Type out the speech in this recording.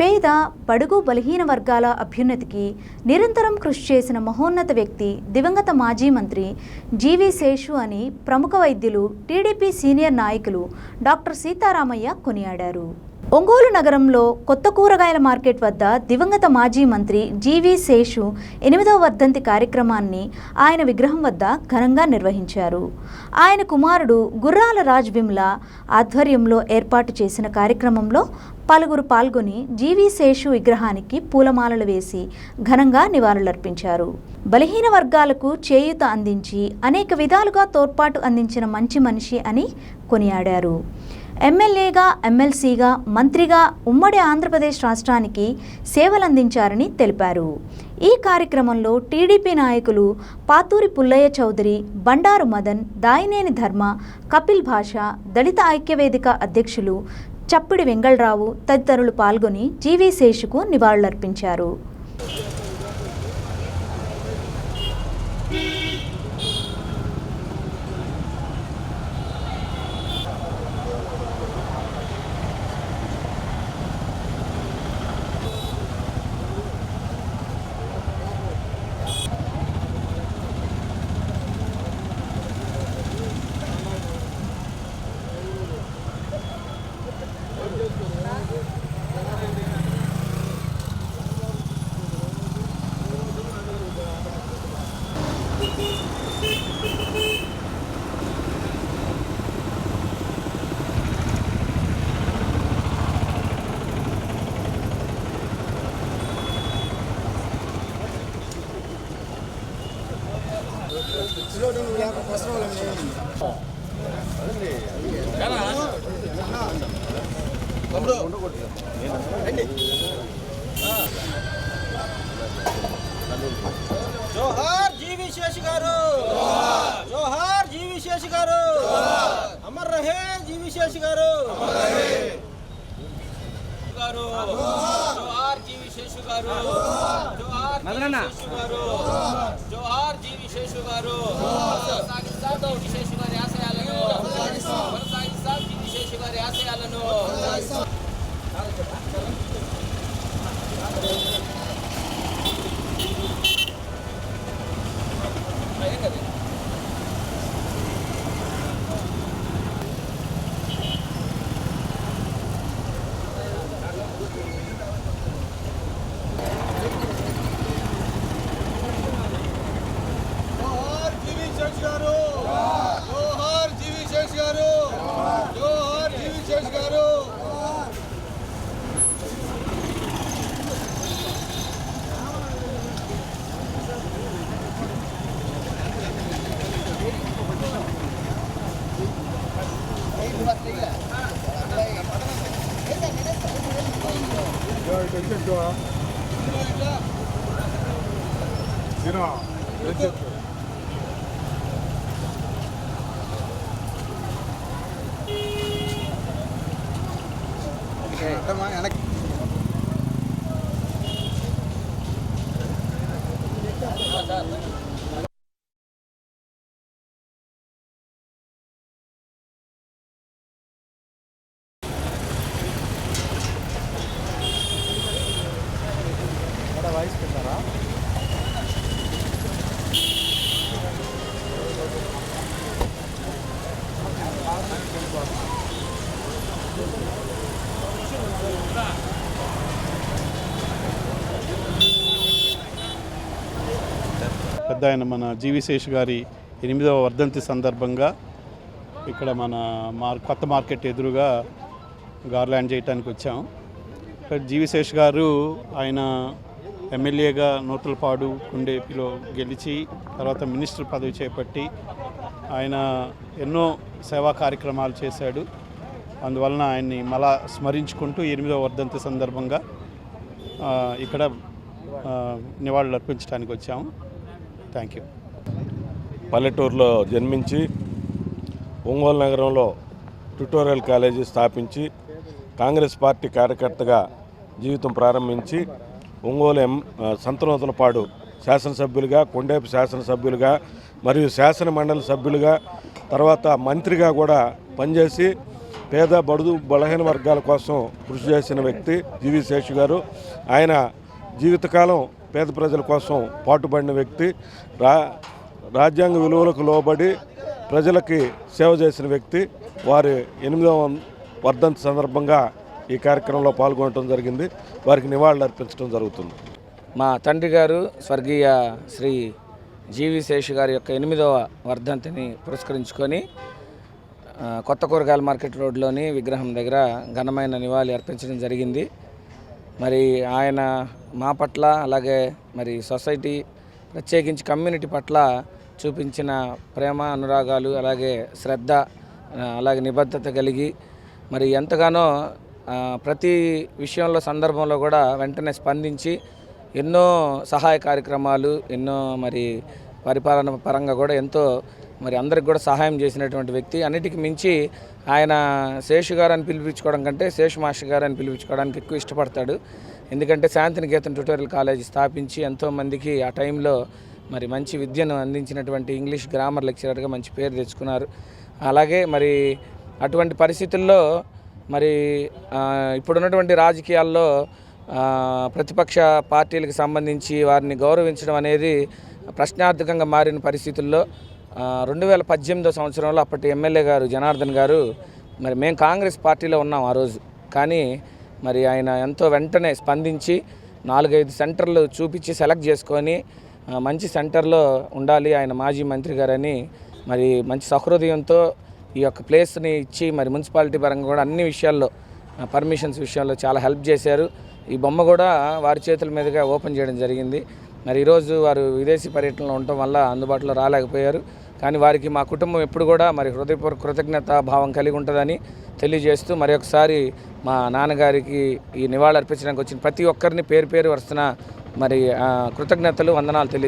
పేద బడుగు బలహీన వర్గాల అభ్యున్నతికి నిరంతరం కృషి చేసిన మహోన్నత వ్యక్తి దివంగత మాజీ మంత్రి జీవి శేషు అని ప్రముఖ వైద్యులు టీడీపీ సీనియర్ నాయకులు డాక్టర్ సీతారామయ్య కొనియాడారు. ఒంగోలు నగరంలో కొత్త కూరగాయల మార్కెట్ వద్ద దివంగత మాజీ మంత్రి జీవి శేషు ఎనిమిదవ వర్ధంతి కార్యక్రమాన్ని ఆయన విగ్రహం వద్ద ఘనంగా నిర్వహించారు. ఆయన కుమారుడు గుర్రాల రాజ్ విమ్ల ఆధ్వర్యంలో ఏర్పాటు చేసిన కార్యక్రమంలో పలువురు పాల్గొని జీవి శేషు విగ్రహానికి పూలమాలలు వేసి ఘనంగా నివాళులర్పించారు. బలహీన వర్గాలకు చేయూత అందించి అనేక విధాలుగా తోడ్పాటు అందించిన మంచి మనిషి అని కొనియాడారు. ఎమ్మెల్యేగా ఎమ్మెల్సీగా మంత్రిగా ఉమ్మడి ఆంధ్రప్రదేశ్ రాష్ట్రానికి సేవలందించారని తెలిపారు. ఈ కార్యక్రమంలో టీడీపీ నాయకులు పాతూరి పుల్లయ్య చౌదరి బండారు మదన్ దాయినేని ధర్మ కపిల్ భాష దళిత ఐక్యవేదిక అధ్యక్షులు చప్పిడి వెంగళరావు తదితరులు పాల్గొని జీవీ శేషుకు నివాళులర్పించారు. జోహార్! జీవి శేషి గారు. జోహార్ జీవి శేషి గారు. అమర్ రహే జీవి శేషి గారు. గారు. జోహార్ జీవి శేషు గారు. జోహార్ జోహార్ జీవి శేషు గారు. కొనసాగిస్తాం జీవి శేషు గారి. ఆశయాలను కొనసాగిస్తాం జీవి శేషు గారి ఆశయాలను. எனக்கு పెద్ద ఆయన మన జీవి శేష్ గారి ఎనిమిదవ వర్ధంతి సందర్భంగా ఇక్కడ మన మార్ కొత్త మార్కెట్ ఎదురుగా గార్లాండ్ చేయడానికి వచ్చాం. ఇక్కడ జీవి శేష్ గారు ఆయన ఎమ్మెల్యేగా నూతలపాడు కుండేపిలో గెలిచి తర్వాత మినిస్టర్ పదవి చేపట్టి ఆయన ఎన్నో సేవా కార్యక్రమాలు చేశాడు. అందువలన ఆయన్ని మళ్ళా స్మరించుకుంటూ ఎనిమిదవ వర్ధంతి సందర్భంగా ఇక్కడ నివాళులు అర్పించడానికి వచ్చాము. థ్యాంక్ యూ పల్లెటూరులో జన్మించి ఒంగోలు నగరంలో ట్యుటోరియల్ కాలేజీ స్థాపించి కాంగ్రెస్ పార్టీ కార్యకర్తగా జీవితం ప్రారంభించి ఒంగోలు ఎం సంతనూతలపాడు శాసనసభ్యులుగా కొండేపు శాసనసభ్యులుగా మరియు శాసన మండలి సభ్యులుగా తర్వాత మంత్రిగా కూడా పనిచేసి పేద బడుగు బలహీన వర్గాల కోసం కృషి చేసిన వ్యక్తి జీవి శేషు గారు. ఆయన జీవితకాలం పేద ప్రజల కోసం పాటుపడిన వ్యక్తి. రా రాజ్యాంగ విలువలకు లోబడి ప్రజలకి సేవ చేసిన వ్యక్తి. వారి ఎనిమిదవ వర్ధంతి సందర్భంగా ఈ కార్యక్రమంలో పాల్గొనడం జరిగింది. వారికి నివాళులు అర్పించడం జరుగుతుంది. మా తండ్రి గారు స్వర్గీయ శ్రీ జీవి శేషు గారి యొక్క ఎనిమిదవ వర్ధంతిని పురస్కరించుకొని కొత్త కూరగాయల మార్కెట్ రోడ్లోని విగ్రహం దగ్గర ఘనమైన నివాళి అర్పించడం జరిగింది. మరి ఆయన మా పట్ల అలాగే మరి సొసైటీ ప్రత్యేకించి కమ్యూనిటీ పట్ల చూపించిన ప్రేమ అనురాగాలు అలాగే శ్రద్ధ అలాగే నిబద్ధత కలిగి మరి ఎంతగానో ప్రతి విషయంలో సందర్భంలో కూడా వెంటనే స్పందించి ఎన్నో సహాయ కార్యక్రమాలు ఎన్నో మరి పరిపాలన పరంగా కూడా ఎంతో మరి అందరికి కూడా సహాయం చేసినటువంటి వ్యక్తి. అన్నిటికి మించి ఆయన శేషు గారు అని పిలిపించుకోవడం కంటే శేషు మాస్టర్ గారు అని పిలిపించుకోవడానికి ఎక్కువ ఇష్టపడతాడు. ఎందుకంటే శాంతినికేతన్ ట్యూటోరియల్ కాలేజ్ స్థాపించి ఎంతోమందికి ఆ టైంలో మరి మంచి విద్యను అందించినటువంటి ఇంగ్లీష్ గ్రామర్ లెక్చరర్గా మంచి పేరు తెచ్చుకున్నారు. అలాగే మరి అటువంటి పరిస్థితుల్లో మరి ఇప్పుడున్నటువంటి రాజకీయాల్లో ప్రతిపక్ష పార్టీలకు సంబంధించి వారిని గౌరవించడం అనేది ప్రశ్నార్థకంగా మారిన పరిస్థితుల్లో రెండు వేల పద్దెనిమిదో సంవత్సరంలో అప్పటి ఎమ్మెల్యే గారు జనార్దన్ గారు మరి మేము కాంగ్రెస్ పార్టీలో ఉన్నాం ఆ రోజు. కానీ మరి ఆయన ఎంతో వెంటనే స్పందించి నాలుగైదు సెంటర్లు చూపించి సెలెక్ట్ చేసుకొని మంచి సెంటర్లో ఉండాలి ఆయన మాజీ మంత్రి గారని మరి మంచి సహృదయంతో ఈ యొక్క ప్లేస్ని ఇచ్చి మరి మున్సిపాలిటీ పరంగా కూడా అన్ని విషయాల్లో పర్మిషన్స్ విషయంలో చాలా హెల్ప్ చేశారు. ఈ బొమ్మ కూడా వారి చేతుల మీదుగా ఓపెన్ చేయడం జరిగింది. మరి ఈరోజు వారు విదేశీ పర్యటనలో ఉండటం వల్ల అందుబాటులో రాలేకపోయారు. కానీ వారికి మా కుటుంబం ఎప్పుడు కూడా మరి హృదయపూర్వక కృతజ్ఞత భావం కలిగి ఉంటుందని తెలియజేస్తూ మరి ఒకసారి మా నాన్నగారికి ఈ నివాళులు అర్పించడానికి వచ్చిన ప్రతి ఒక్కరిని పేరు పేరు వరుసన మరి కృతజ్ఞతలు వందనాలు తెలియ